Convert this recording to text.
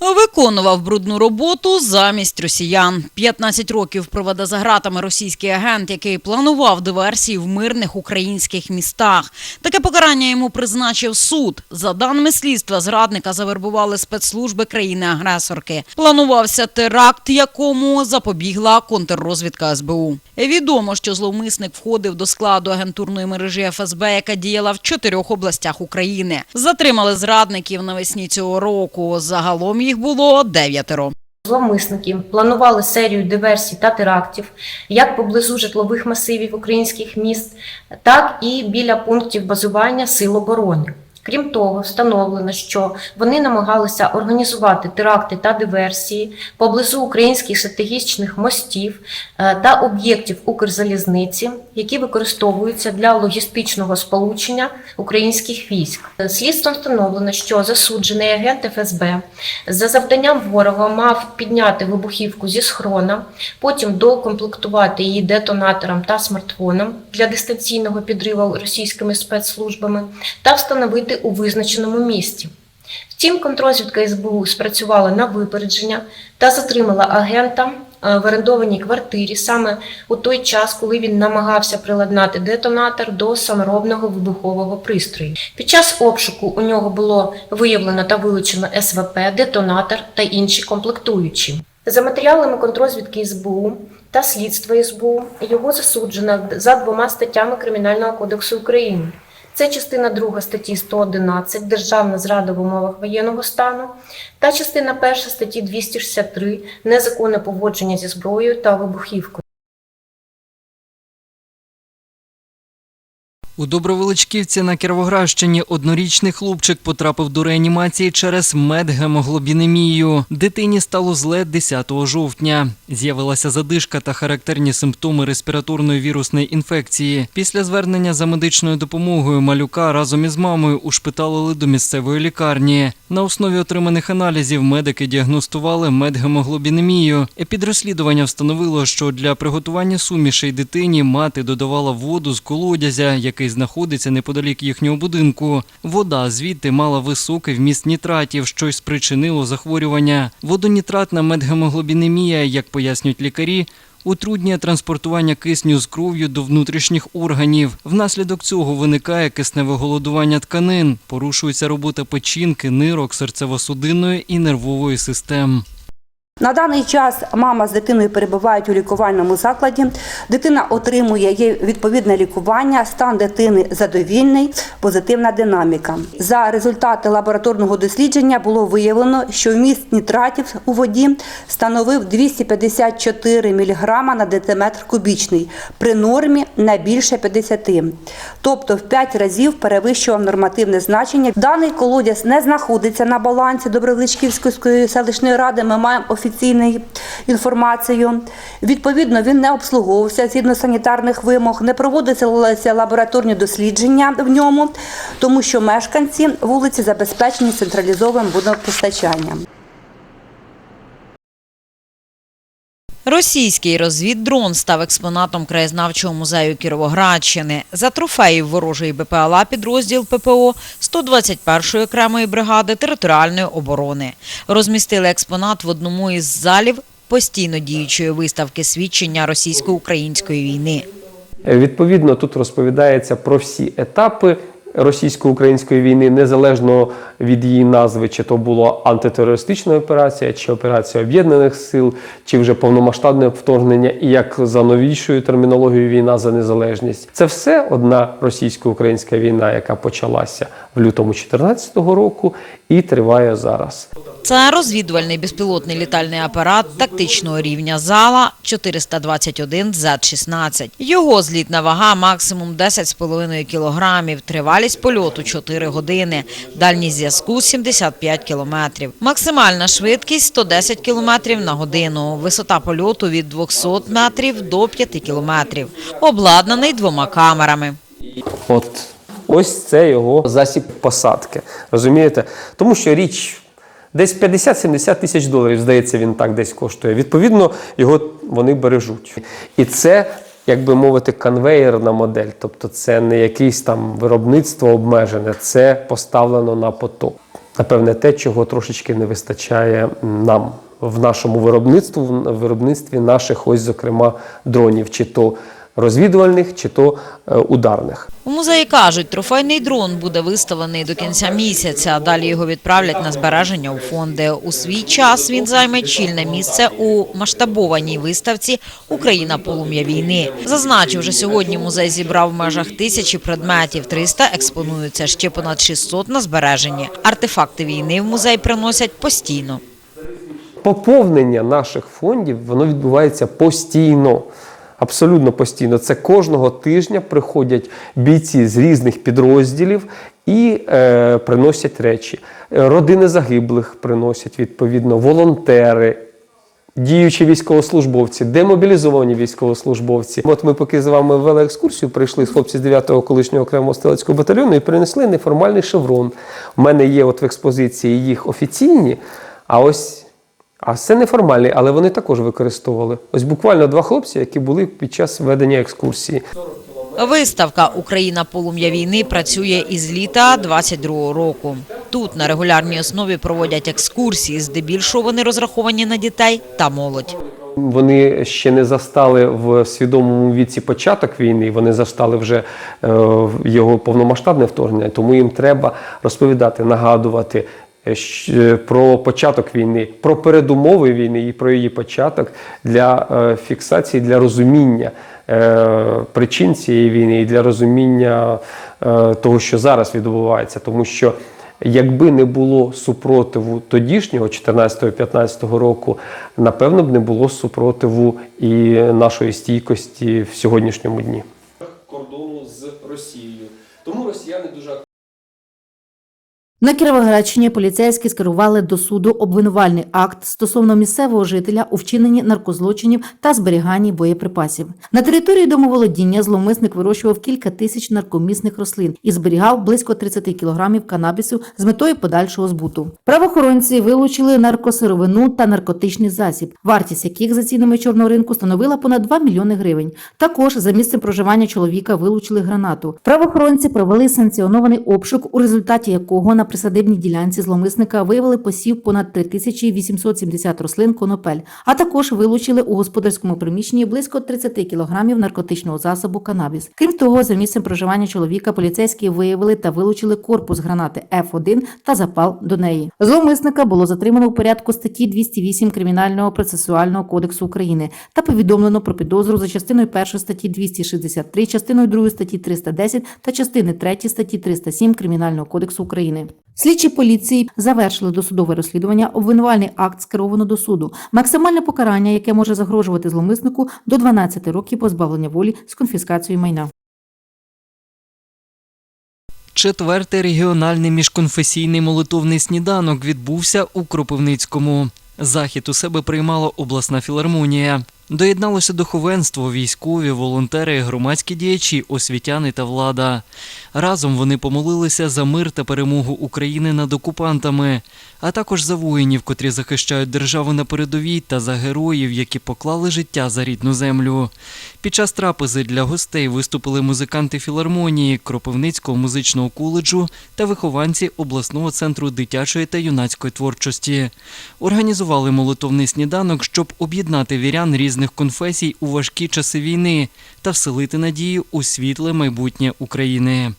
Виконував брудну роботу замість росіян. 15 років проведе за ґратами російський агент, який планував диверсії в мирних українських містах. Таке покарання йому призначив суд. За даними слідства, зрадника завербували спецслужби країни-агресорки. Планувався теракт, якому запобігла контррозвідка СБУ. Відомо, що зловмисник входив до складу агентурної мережі ФСБ, яка діяла в чотирьох областях України. Затримали зрадників навесні цього року. Загалом їх було дев'ятеро. Зловмисники планували серію диверсій та терактів як поблизу житлових масивів українських міст, так і біля пунктів базування сил оборони. Крім того, встановлено, що вони намагалися організувати теракти та диверсії поблизу українських стратегічних мостів е, та об'єктів Укрзалізниці, які використовуються для логістичного сполучення українських військ. Слідством встановлено, що засуджений агент ФСБ за завданням ворога мав підняти вибухівку зі схрона, потім доукомплектувати її детонатором та смартфоном для дистанційного підриву російськими спецслужбами та встановити у визначеному місці. Втім, контрозвідка СБУ спрацювала на випередження та затримала агента е, в орендованій квартирі саме у той час, коли він намагався приладнати детонатор до саморобного вибухового пристрою. Під час обшуку у нього було виявлено та вилучено СВП, детонатор та інші комплектуючі. За матеріалами контрозвідки СБУ та слідства СБУ його засуджено за двома статтями Кримінального кодексу України. Це частина 2 статті 111 Державна зрада в умовах воєнного стану та частина 1 статті 263 Незаконне поводження зі зброєю та вибухівкою. У Добровеличківці на Кіровоградщині однорічний хлопчик потрапив до реанімації через медгемоглобінемію. Дитині стало зле 10 жовтня. З'явилася задишка та характерні симптоми респіраторної вірусної інфекції. Після звернення за медичною допомогою малюка разом із мамою ушпиталили до місцевої лікарні. На основі отриманих аналізів медики діагностували медгемоглобінемію. Епідрозслідування встановило, що для приготування сумішей дитині мати додавала воду з колодязя, який знаходиться неподалік їхнього будинку. Вода звідти мала високий вміст нітратів, що й спричинило захворювання. Водонітратна медгемоглобінемія, як пояснюють лікарі, утруднює транспортування кисню з кров'ю до внутрішніх органів. Внаслідок цього виникає кисневе голодування тканин, порушується робота печінки, нирок, серцево-судинної і нервової систем. На даний час мама з дитиною перебувають у лікувальному закладі. Дитина отримує є відповідне лікування, стан дитини задовільний, позитивна динаміка. За результати лабораторного дослідження було виявлено, що вміст нітратів у воді становив 254 мг на дециметр кубічний при нормі не більше 50, тобто в 5 разів перевищував нормативне значення. Даний колодязь не знаходиться на балансі Добровличківської селищної ради. Ми маємо офіційну інформацією. Відповідно, він не обслуговувався згідно санітарних вимог, не проводилися лабораторні дослідження в ньому, тому що мешканці вулиці забезпечені централізованим водопостачанням. Російський розвіддрон став експонатом краєзнавчого музею Кіровоградщини. За трофеїв ворожої БПЛА підрозділ ППО 121-ї окремої бригади територіальної оборони. Розмістили експонат в одному із залів постійно діючої виставки свідчення російсько-української війни. Відповідно, тут розповідається про всі етапи російсько-української війни, незалежно від її назви, чи то була антитерористична операція, чи операція об'єднаних сил, чи вже повномасштабне вторгнення, і як за новішою термінологією війна за незалежність. Це все одна російсько-українська війна, яка почалася в лютому 2014 року і триває зараз. Це розвідувальний безпілотний літальний апарат тактичного рівня зала 421 Z-16. Його злітна вага максимум 10,5 кілограмів, тривалість польоту 4 години, дальність зв'язку 75 кілометрів. Максимальна швидкість 110 кілометрів на годину, висота польоту від 200 метрів до 5 кілометрів. Обладнаний двома камерами. От ось це його засіб посадки. Розумієте? Тому що річ десь 50-70 тисяч доларів, здається, він так десь коштує. Відповідно, його вони бережуть. І це, як би мовити, конвейерна модель. Тобто це не якесь там виробництво обмежене, це поставлено на поток. напевне, те, чого трошечки не вистачає нам в нашому виробництву, в виробництві наших, ось, зокрема, дронів, чи то розвідувальних, чи то е, ударних. У музеї кажуть, трофейний дрон буде виставлений до кінця місяця. Далі його відправлять на збереження у фонди. У свій час він займе чільне місце у масштабованій виставці Україна полум'я війни. Зазначив, вже сьогодні музей зібрав в межах тисячі предметів. 300 експонуються ще понад 600 на збереженні. Артефакти війни в музей приносять постійно. Поповнення наших фондів воно відбувається постійно. Абсолютно постійно. Це кожного тижня приходять бійці з різних підрозділів і е, приносять речі. Родини загиблих приносять відповідно, волонтери, діючі військовослужбовці, демобілізовані військовослужбовці. От ми поки з вами вели екскурсію, прийшли з хлопці з 9-го колишнього окремого стрілецького батальйону і принесли неформальний шеврон. У мене є от в експозиції їх офіційні, а ось. А це неформальний, але вони також використовували. Ось буквально два хлопці, які були під час ведення екскурсії. Виставка Україна полум'я війни працює із літа 22 року. Тут на регулярній основі проводять екскурсії. Здебільшого вони розраховані на дітей та молодь. Вони ще не застали в свідомому віці початок війни, вони застали вже е, його повномасштабне вторгнення, тому їм треба розповідати, нагадувати про початок війни, про передумови війни і про її початок для е, фіксації, для розуміння е, причин цієї війни і для розуміння е, того, що зараз відбувається, тому що. Якби не було супротиву тодішнього 14-15 року, напевно б не було супротиву і нашої стійкості в сьогоднішньому дні. Кордону з Росією. Тому росіяни дуже На Кіровоградщині поліцейські скерували до суду обвинувальний акт стосовно місцевого жителя у вчиненні наркозлочинів та зберіганні боєприпасів. На території домоволодіння зловмисник вирощував кілька тисяч наркомісних рослин і зберігав близько 30 кілограмів канабісу з метою подальшого збуту. Правоохоронці вилучили наркосировину та наркотичний засіб, вартість яких за цінами чорного ринку становила понад 2 мільйони гривень. Також за місцем проживання чоловіка вилучили гранату. Правоохоронці провели санкціонований обшук, у результаті якого на присадибній ділянці зловмисника виявили посів понад 3870 рослин конопель, а також вилучили у господарському приміщенні близько 30 кілограмів наркотичного засобу канабіс. Крім того, за місцем проживання чоловіка поліцейські виявили та вилучили корпус гранати F1 та запал до неї. Зловмисника було затримано у порядку статті 208 Кримінального процесуального кодексу України та повідомлено про підозру за частиною 1 статті 263, частиною 2 статті 310 та частини 3 статті 307 Кримінального кодексу України. Слідчі поліції завершили досудове розслідування. Обвинувальний акт скеровано до суду. Максимальне покарання, яке може загрожувати зловмиснику, до 12 років позбавлення волі з конфіскацією майна. Четвертий регіональний міжконфесійний молитовний сніданок відбувся у Кропивницькому. Захід у себе приймала обласна філармонія. Доєдналося духовенство, військові, волонтери, громадські діячі, освітяни та влада. Разом вони помолилися за мир та перемогу України над окупантами, а також за воїнів, котрі захищають державу на передовій, та за героїв, які поклали життя за рідну землю. Під час трапези для гостей виступили музиканти філармонії Кропивницького музичного коледжу та вихованці обласного центру дитячої та юнацької творчості. Організували молитовний сніданок, щоб об'єднати вірян різних конфесій у важкі часи війни та вселити надію у світле майбутнє України.